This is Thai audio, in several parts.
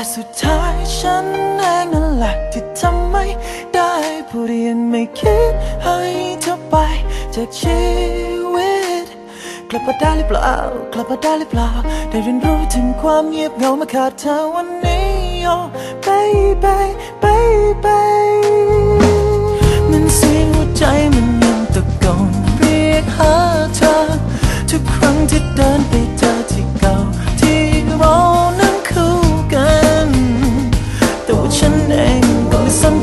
แต่สุดท้ายฉันเองนั่นแหละที่ทำไม่ได้ผู้เรียนไม่คิดให้เธอไปจากชีวิต กลับมาได้หรือเปล่า กลับมาได้หรือเปล่า ได้เรียนรู้ถึงความเงียบเหงามาขาดเธอวันนี้ oh baby baby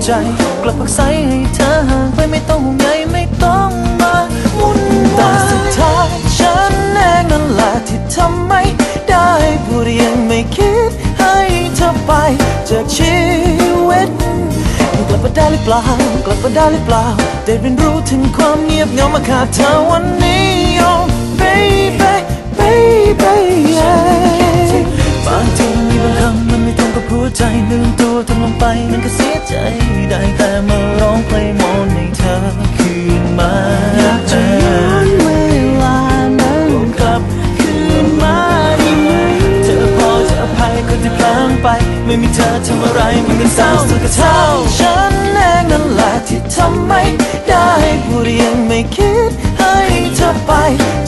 ใจ กลับพักใสให้เธอห่างไปไม่ต้องห่วงใยไม่ต้องมาวุ่นวายแต่สุดท้ายฉันเองนั่นแหละที่ทำไม่ได้พูดยังไม่คิดให้เธอไปจากชีวิตกลับมาได้หรือเปล่า กลับมาได้หรือเปล่าได้เรียนรู้ถึงความเงียบเหงามาขาดเธอวันนี้ oh baby baby yeah ไม่มีเธอทำอะไรมันก็เศร้าสุดเท่าฉันเองนั่นแหละที่ทำไม่ได้ผู้เรียังไม่คิดให้เธอไป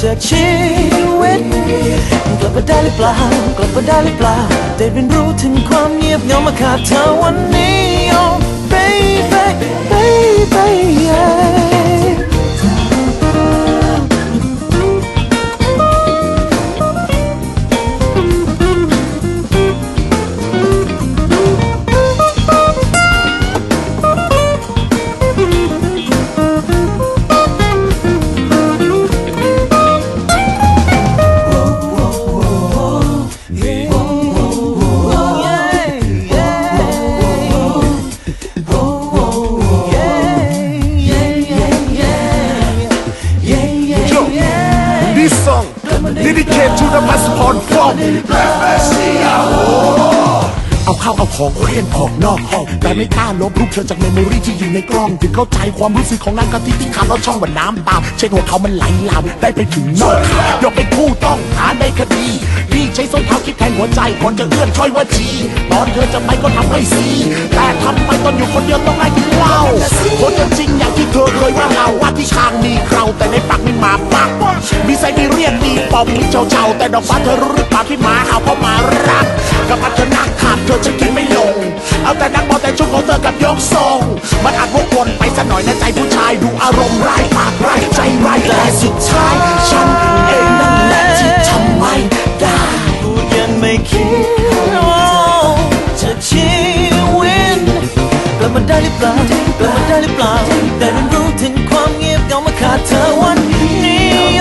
จากชีวิตกลับมาได้หรือเปล่ากลับมาได้หรือเปล่าได้เรียนรู้ถึงความเงียบเหงามาขาดเธอวันนี้ This song dedicated to the passport from เอาเข้าเอาของเคลื่อนออกนอกห้องแต่ไม่กล้าลบรูปเธอจากเมมโมรีที่อยู่ในกล้องถึงเข้าใจความรู้สึกของนางกะทิที่ขาดแล้วช่องว่าน้ำตาเช็ดหัวเขามันไหลลามได้ไปถึงนอกยกเป็นผู้ต้องหาในคดีพี่ใช้ส้นเท้าคิดแทนหัวใจคนจะเอื้อนช่อยว่าจีตอนเธอจะไปก็ทำให้สีแต่ทำไมตอนอยู่คนเดียวต้องไล่กินเหล้าคนจะจริงอย่างที่เธ อมมีเจ้าเจ้าแต่ดอกฟ้าเธอรู้หรือเปล่าที่หมาหาเพราะมารักกับพัดเธอนั่งขาดเธอจะกินไม่ลง เอาแต่นักบอลแต่ชุดของเธอกับยกทรงมันอาจวกวนไปสักหน่อยในใจผู้ชายดูอารมณ์ร้ายปากร้ายใจร้ายแต่สุดท้ายฉันเองนั่นแหละที่ทำไม่ได้พูดยังไม่คิดจะชีวิตกลับมาได้หรือเปล่ากลับมาได้หรือเปล่าได้เรียนรู้ถึงความเงียบเงามาขาดเธอวันนี้